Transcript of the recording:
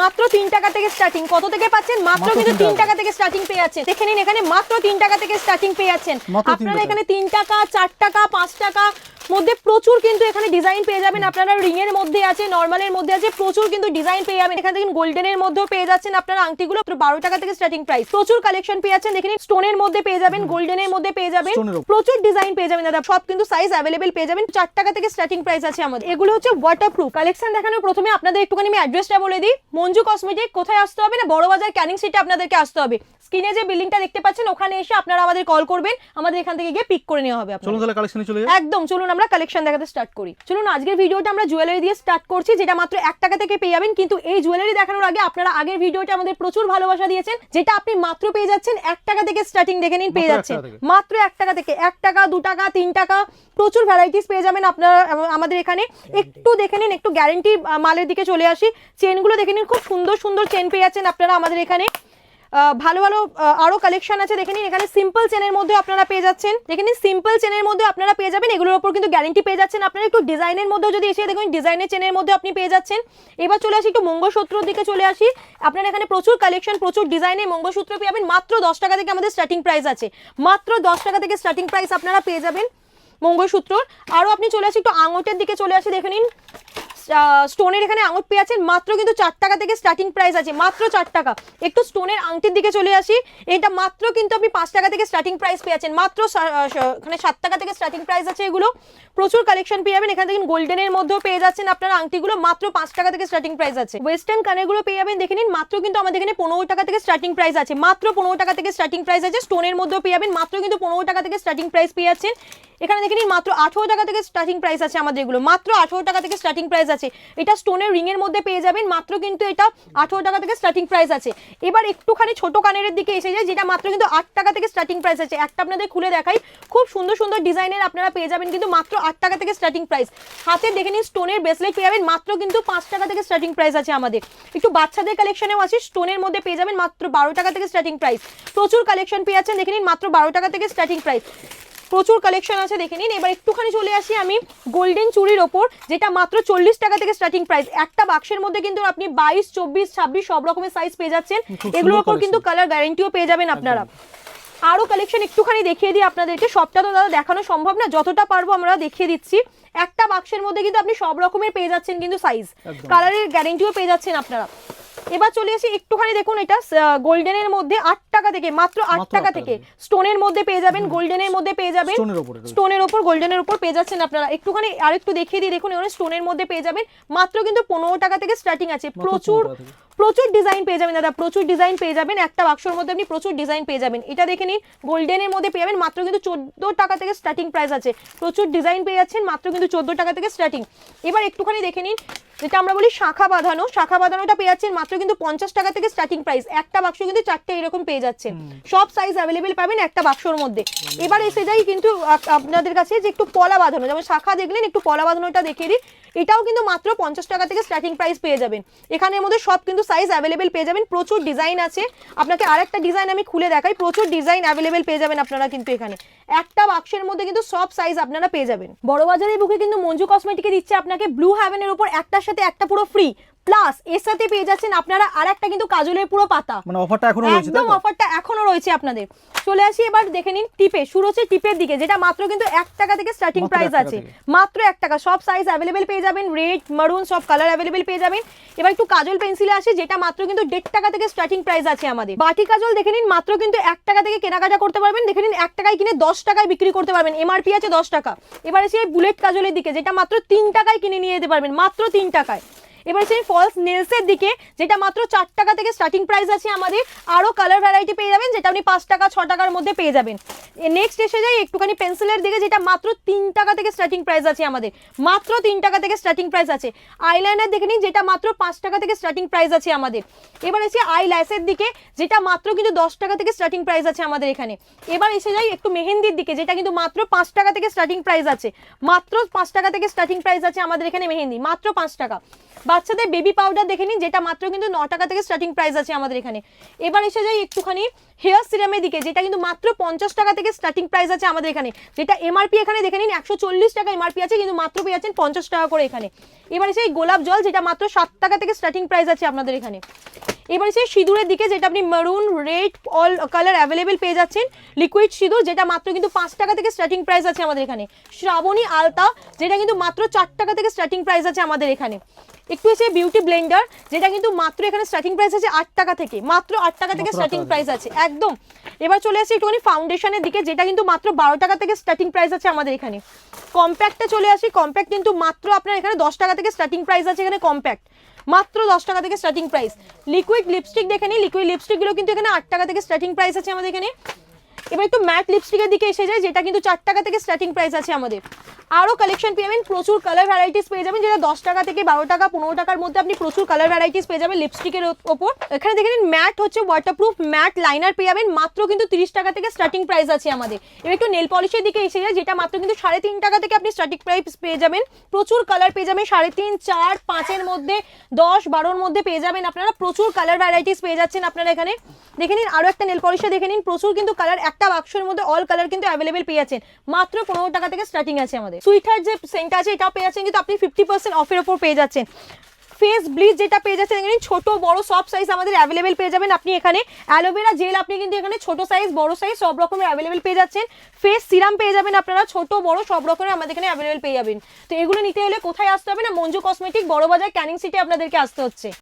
মাত্র তিন টাকা থেকে স্টার্টিং কত থেকে পাচ্ছেন? মাত্র কিন্তু তিন। টাকা। থেকে স্টার্টিং পেয়ে যাচ্ছেন। দেখে নিন এখানে মাত্র তিন টাকা থেকে স্টার্টিং পেয়ে যাচ্ছেন। আপনারা এখানে তিন টাকা চার টাকা পাঁচ টাকা মধ্যে প্রচুর কিন্তু এখানে ডিজাইন পেয়ে যাবেন। আপনারা রিং এর মধ্যে আছে নর্মালের মধ্যে আছে প্রচুর কিন্তু ডিজাইন পেয়ে যাবেন। এখানে দেখেন গোল্ডেনের মধ্যেও পেয়ে যাচ্ছেন আপনারা আংটিগুলো। বারো টাকা থেকে স্টার্টিং প্রাইস প্রচুর কালেকশন পেয়ে যাচ্ছেন। দেখে নিন স্টোনের মধ্যে পেয়ে যাবেন গোল্ডেনের মধ্যে পেয়ে যাবেন। এর। প্রচুর ডিজাইন পেয়ে যাবেন দাদা। সব কিন্তু সাইজ অ্যাভেলেবেল পেয়ে যাবেন। চার টাকা থেকে স্টার্টিং প্রাইস আছে আমাদের। এগুলো হচ্ছে ওয়াটার প্রুফ কালেকশন দেখানোর প্রথমে আপনাদের একটুখানি আমি অ্যাড্রেসটা বলে দিই। মঞ্জু কসমেটিক কোথায় আসতে হবে না? বড় বাজার ক্যানিং সিটে আপনাদেরকে আসতে হবে। স্ক্রিনে যে বিল্ডিংটা দেখতে পাচ্ছেন ওখানে এসে আপনারা আমাদের কল করবেন। আমাদের এখান থেকে গিয়ে পিক করে নেওয়া হবে চলুন তাহলে কালেকশনে চলে একদম চলুন আমরা কালেকশন দেখাতে স্টার্ট করি। চলুন আজকের ভিডিওটা আমরা জুয়েলারি দিয়ে স্টার্ট করছি যেটা মাত্র এক টাকা থেকে পেয়ে যাবেন। কিন্তু এই জুয়েলারি দেখানোর আগে আপনারা আগের ভিডিওটা আমাদের প্রচুর ভালোবাসা দিয়েছেন যেটা আপনি মাত্র পেয়ে যাচ্ছেন এক টাকা থেকে স্টার্টিং দেখে নিন পেয়ে যাচ্ছেন। মাত্র এক টাকা থেকে এক টাকা দু টাকা তিন টাকা প্রচুর ভ্যারাইটিস পেয়ে যাবেন আপনারা আমাদের এখানে। একটু দেখে নিন একটু গ্যারেন্টি মালের দিকে চলে আসি। চেনগুলো দেখে নিন খুব সুন্দর সুন্দর চেন পেয়ে যাচ্ছেন আপনারা আমাদের এখানে। ভালো ভালো আহ, আরও কালেকশন আছে। দেখে নিন এখানে সিম্পল চেনের মধ্যে আপনারা পেয়ে যাচ্ছেন। দেখে নিন সিম্পল চেনের মধ্যে আপনারা পেয়ে যাবেন। এগুলোর উপর কিন্তু গ্যারেন্টি পেয়ে যাচ্ছেন। আপনারা একটু ডিজাইনের মধ্যে যদি এসে দেখুন ডিজাইনের চেনের মধ্যে আপনি পেয়ে যাচ্ছেন। এবার চলে আসি একটু মঙ্গলসূত্রর দিকে চলে আসি। আপনারা এখানে প্রচুর কালেকশন প্রচুর ডিজাইনের মঙ্গলসূত্র পেয়ে যাবেন। মাত্র দশ টাকা থেকে আমাদের স্টার্টিং প্রাইস আছে। মাত্র দশ টাকা থেকে স্টার্টিং প্রাইস আপনারা পেয়ে যাবেন মঙ্গলসূত্রর। আরও আপনি চলে আসি একটু আঙটের দিকে চলে আসি দেখে নিন। স্টোনের এখানে আঙট পেয়ে আছেন। মাত্র কিন্তু চার টাকা থেকে স্টার্টিং প্রাইস আছে। মাত্র চার টাকা। একটু স্টোনের আংটির দিকে চলে আসি। এটা মাত্র কিন্তু আপনি পাঁচ টাকা থেকে স্টার্টিং প্রাইস পেয়ে আছেন। মাত্র এখানে সাত টাকা থেকে স্টার্টিং প্রাইস আছে এগুলো। প্রচুর কালেকশন পেয়ে যাবেন। এখানে দেখুন গোল্ডেনের মধ্যেও পেয়ে যাচ্ছেন আপনার আংটিগুলো। মাত্র পাঁচ টাকা থেকে স্টার্টিং প্রাইস আছে। ওয়েস্টার্ন কানেরগুলো পেয়ে যাবেন। দেখে নিন, মাত্র কিন্তু আমাদের এখানে পনেরো টাকা থেকে স্টার্টিং প্রাইস আছে। মাত্র পনেরো টাকা থেকে স্টার্টিং প্রাইস আছে। স্টোনের মধ্যেও পেয়ে যাবেন। মাত্র কিন্তু পনেরো টাকা থেকে স্টার্টিং প্রাইস পেয়ে যাচ্ছেন। এখানে দেখে নিন, মাত্র আঠেরো টাকা থেকে স্টার্টিং প্রাইস আছে আমাদের এগুলো। মাত্র আঠেরো টাকা থেকে স্টার্টিং প্রাইস আছে। এটা স্টোনের রিং এর মধ্যে পেয়ে যাবেন, মাত্র কিন্তু এটা আঠেরো টাকা থেকে স্টার্টিং প্রাইস আছে। এবার একটুখানি ছোট কানের দিকে এসে যায়, যেটা মাত্র কিন্তু আট টাকা থেকে স্টার্টিং প্রাইস আছে। একটা আপনাদের খুলে দেখাই, খুব সুন্দর সুন্দর ডিজাইনের আপনারা পেয়ে যাবেন কিন্তু মাত্র আট টাকা থেকে স্টার্টিং প্রাইস হাতে দেখে নিন স্টোনের ব্রেসলেট পেয়ে যাবেন, মাত্র কিন্তু পাঁচ টাকা থেকে স্টার্টিং প্রাইস আছে আমাদের। একটু বাচ্চাদের কালেকশনেও আছে স্টোনের মধ্যে পেয়ে যাবেন মাত্র বারো টাকা থেকে স্টার্টিং প্রাইস প্রচুর কালেকশন পেয়ে যাচ্ছেন, দেখে নিন, মাত্র বারো টাকা থেকে স্টার্টিং প্রাইস প্রচুর কালেকশন আছে দেখে নিন। এবার একটুখানি চলে আসি আমি গোল্ডেন চুড়ির ওপর যেটা মাত্র চল্লিশ টাকা থেকে স্টার্টিং প্রাইস একটা বাক্সের মধ্যে কিন্তু আপনি বাইশ চব্বিশ ছাব্বিশ সব রকমের সাইজ পেয়ে যাচ্ছেন। এগুলোর ওপর কিন্তু কালার গ্যারেন্টিও পেয়ে যাবেন আপনারা। আরও কালেকশন একটুখানি দেখিয়ে দিই আপনাদেরকে। সবটা তো দাদা দেখানো সম্ভব না যতটা পারব আমরা দেখিয়ে দিচ্ছি। একটা বাক্সের মধ্যে কিন্তু আপনি সব রকমের পেয়ে যাচ্ছেন কিন্তু সাইজ কালারের গ্যারেন্টিও পেয়ে যাচ্ছেন আপনারা। এবার চলে আসি একটুখানি দেখুন এটা গোল্ডেনের মধ্যে আট টাকা থেকে মাত্র আট টাকা থেকে। স্টোনের মধ্যে পেয়ে যাবেন গোল্ডেনের মধ্যে পেয়ে যাবেন। স্টোনের ওপরে গোল্ডেনের ওপর পেয়ে যাচ্ছেন আপনারা। একটুখানি আরেকটু দেখিয়ে দিই দেখুন এখানে স্টোনের মধ্যে পেয়ে যাবেন। মাত্র কিন্তু পনেরো টাকা থেকে স্টার্টিং আছে। প্রচুর 15 টাকা থেকে। প্রচুর ডিজাইন পেয়ে যাবেন দাদা প্রচুর ডিজাইন পেয়ে যাবেন। একটা বাক্সর মধ্যে আপনি প্রচুর ডিজাইন পেয়ে যাবেন। এটা দেখে নিন গোল্ডেনের মধ্যে পেয়ে যাবেন মাত্র কিন্তু চোদ্দ টাকা থেকে স্টার্টিং প্রাইস আছে। প্রচুর ডিজাইন পেয়ে যাচ্ছেন মাত্র কিন্তু চোদ্দ টাকা থেকে স্টার্টিং এবার একটুখানি দেখে নিন যেটা আমরা বলি শাখা বাঁধানো। শাখা বাঁধানোটা পেয়ে যাচ্ছেন মাত্র কিন্তু পঞ্চাশ টাকা থেকে স্টার্টিং প্রাইস একটা বাক্স কিন্তু চারটে এরকম পেয়ে যাচ্ছেন। সব সাইজ অ্যাভেলেবেল পাবেন একটা বাক্সর মধ্যে। এবার এসে যাই কিন্তু আপনাদের কাছে যে একটু পলা বাঁধানো। যেমন শাখা দেখলেন একটু পলা বাঁধানোটা দেখিয়ে দিই। এটাও কিন্তু মাত্র পঞ্চাশ টাকা থেকে স্টার্টিং প্রাইস পেয়ে যাবেন। এখানের মধ্যে সব কিন্তু সাইজ অ্যাভেলেবেল পেয়ে যাবেন। প্রচুর ডিজাইন আছে। আপনাকে আরেকটা ডিজাইন আমি খুলে দেখাই। প্রচুর ডিজাইন অ্যাভেলেবেল পেয়ে যাবেন আপনারা কিন্তু এখানে। একটা বাক্সের মধ্যে কিন্তু সব সাইজ আপনারা পেয়ে যাবেন। বড় বাজারের বুকে কিন্তু মঞ্জু কসমেটিকে দিচ্ছে আপনাকে ব্লু হ্যাভেনের উপর একটার সাথে একটা পুরো ফ্রি প্লাস এর সাথে পেয়ে যাচ্ছেন আপনারা আরেকটা কিন্তু কাজলের পুরো পাতা। মানে অফারটা এখনও রয়েছে একদম অফারটা এখনও রয়েছে আপনাদের। চলে আসি এবার দেখে নিন টিপে শুরু হচ্ছে টিপের দিকে যেটা মাত্র কিন্তু এক টাকা থেকে স্টার্টিং প্রাইস আছে। মাত্র এক টাকা সব সাইজ অ্যাভেলেবেল পেয়ে যাবেন রেড মারুন সব কালার অ্যাভেলেবেল পেয়ে যাবেন। এবার একটু কাজল পেন্সিলে আসি যেটা মাত্র কিন্তু দেড় টাকা থেকে স্টার্টিং প্রাইস আছে আমাদের। বাটি কাজল দেখে নিন মাত্র কিন্তু এক টাকা থেকে কেনাকাটা করতে পারবেন। দেখে নিন এক টাকায় কিনে দশ টাকায় বিক্রি করতে পারবেন। এমআরপি আছে দশ টাকা। এবার এসে বুলেট কাজলের দিকে যেটা মাত্র তিন টাকায় কিনে নিয়ে যেতে পারবেন। মাত্র তিন টাকায় এবার সেই ফলস নেলসের দিকে, যেটা মাত্র চার টাকা থেকে স্টার্টিং প্রাইস আছে, আমাদের আরও কালার ভ্যারাইটি পেয়ে যাবেন, যেটা আপনি পাঁচ টাকা, ছ টাকার মধ্যে পেয়ে যাবেন। নেক্সট এসে যাই, একটুখানি পেন্সিলের দিকে, যেটা মাত্র তিন টাকা থেকে স্টার্টিং প্রাইস আছে আমাদের। মাত্র তিন টাকা থেকে স্টার্টিং প্রাইস আছে। আইলাইনার দেখে নিন, যেটা মাত্র পাঁচ টাকা থেকে স্টার্টিং প্রাইস আছে আমাদের। এবার এসে আই ল্যাসের দিকে, যেটা মাত্র কিন্তু দশ টাকা থেকে স্টার্টিং প্রাইস আছে আমাদের এখানে। এবার এসে যাই একটু মেহেন্দির দিকে, যেটা কিন্তু মাত্র পাঁচ টাকা থেকে স্টার্টিং প্রাইস আছে। মাত্র পাঁচ টাকা থেকে স্টার্টিং প্রাইস আছে আমাদের এখানে মেহেন্দি, মাত্র পাঁচ টাকা। বাচ্চাদের বেবি পাউডার দেখে নিন, যেটা মাত্র কিন্তু ন টাকা থেকে স্টার্টিং প্রাইস আছে আমাদের এখানে। এবার এসে যাই একটুখানি হেয়ার সিরামের দিকে, যেটা কিন্তু মাত্র পঞ্চাশ টাকা থেকে স্টার্টিং প্রাইস আছে আমাদের এখানে। যেটা এমআরপি এখানে দেখে নিন, একশো চল্লিশ টাকা এমআরপি আছে, কিন্তু মাত্র পেয়ে যাচ্ছেন পঞ্চাশ টাকা করে এখানে। এবার এসে গোলাপ জল, যেটা মাত্র সাত টাকা থেকে স্টার্টিং প্রাইস আছে আপনাদের এখানে। এবার এসে সিঁদুরের দিকে, যেটা আপনি maroon red all colour available পেয়ে যাচ্ছেন। লিকুইড সিঁদুর, যেটা মাত্র কিন্তু পাঁচ টাকা থেকে স্টার্টিং প্রাইস আছে আমাদের এখানে। শ্রাবণী আলতা, যেটা কিন্তু মাত্র চার টাকা থেকে স্টার্টিং প্রাইস আছে আমাদের এখানে। একটু এসে বিউটি ব্লেন্ডার যেটা কিন্তু মাত্র এখানে স্টার্টিং প্রাইস আছে আট টাকা থেকে। মাত্র আট টাকা থেকে স্টার্টিং প্রাইস আছে একদম। এবার চলে আসি একটুখানি ফাউন্ডেশনের দিকে যেটা কিন্তু মাত্র বারো টাকা থেকে স্টার্টিং প্রাইস আছে আমাদের এখানে। কম্প্যাক্টে চলে আসি কম্প্যাক্ট কিন্তু মাত্র আপনার এখানে দশ টাকা থেকে স্টার্টিং প্রাইস আছে এখানে কম্প্যাক্ট মাত্র দশ টাকা থেকে স্টার্টিং প্রাইস লিকুইড লিপস্টিক দেখে নিই লিকুইড লিপস্টিকগুলো কিন্তু এখানে আট টাকা থেকে স্টার্টিং প্রাইস আছে আমাদের এখানে। এবার একটু ম্যাট লিপস্টিকের দিকে এসে যায়, যেটা কিন্তু চার টাকা থেকে স্টার্টিং প্রাইস আছে আমাদের। আরও কালেকশন পেয়ে যাবেন, প্রচুর কালার ভ্যারাইটিস পেয়ে যাবেন, যেটা দশ টাকা থেকে বারো টাকা, পনেরো টাকার মধ্যে আপনি প্রচুর কালার ভ্যারাইটিস পেয়ে যাবেন লিপস্টিকের ওপর। এখানে দেখে নিন ম্যাট হচ্ছে ওয়াটারপ্রুফ ম্যাট লাইনার পেয়ে যাবেন, মাত্র কিন্তু তিরিশ টাকা থেকে স্টার্টিং প্রাইস আছে আমাদের। এবার একটু নেল পলিশের দিকে এসে যায়, যেটা মাত্র কিন্তু সাড়ে তিন টাকা থেকে আপনি স্টার্টিং প্রাইস পেয়ে যাবেন। প্রচুর কালার পেয়ে যাবেন, সাড়ে তিন, চার, পাঁচের মধ্যে, দশ, বারোর মধ্যে পেয়ে যাবেন আপনারা। প্রচুর কালার ভ্যারাইটিস পেয়ে যাচ্ছেন আপনারা এখানে। দেখে নিন আরও একটা নেল পলিশে দেখে নিন, প্রচুর কিন্তু কালার একটা বাক্সের মধ্যে অল কালার কিন্তু অ্যাভেলেবেল পেয়ে যাচ্ছেন। মাত্র পনেরো টাকা থেকে স্টার্টিং আছে আমাদের। সুইটার যে সেন্ট আছে এটা পেয়ে যাচ্ছেন, কিন্তু আপনি ফিফটি পার্সেন্ট অফের ওপর পেয়ে যাচ্ছেন। ফেস ব্লিচ যেটা পেয়ে যাচ্ছেন, এখানে ছোট, বড়, সব সাইজ আমাদের অ্যাভেলেবেল পেয়ে যাবেন আপনি এখানে। অ্যালোভেরা জেল আপনি কিন্তু এখানে ছোট সাইজ বড় সাইজ সব রকমের অ্যাভেলেবেল পেয়ে যাচ্ছেন। ফেস সিরাম পেয়ে যাবেন আপনারা, ছোট, বড়, সব রকমের আমাদের এখানে অ্যাভেলেবেল পেয়ে যাবেন। তো এগুলো নিতে হলে কোথায় আসতে হবে না? মঞ্জু কসমেটিক বড় বাজার ক্যানিং সিটি আপনাদেরকে আসতে হচ্ছে।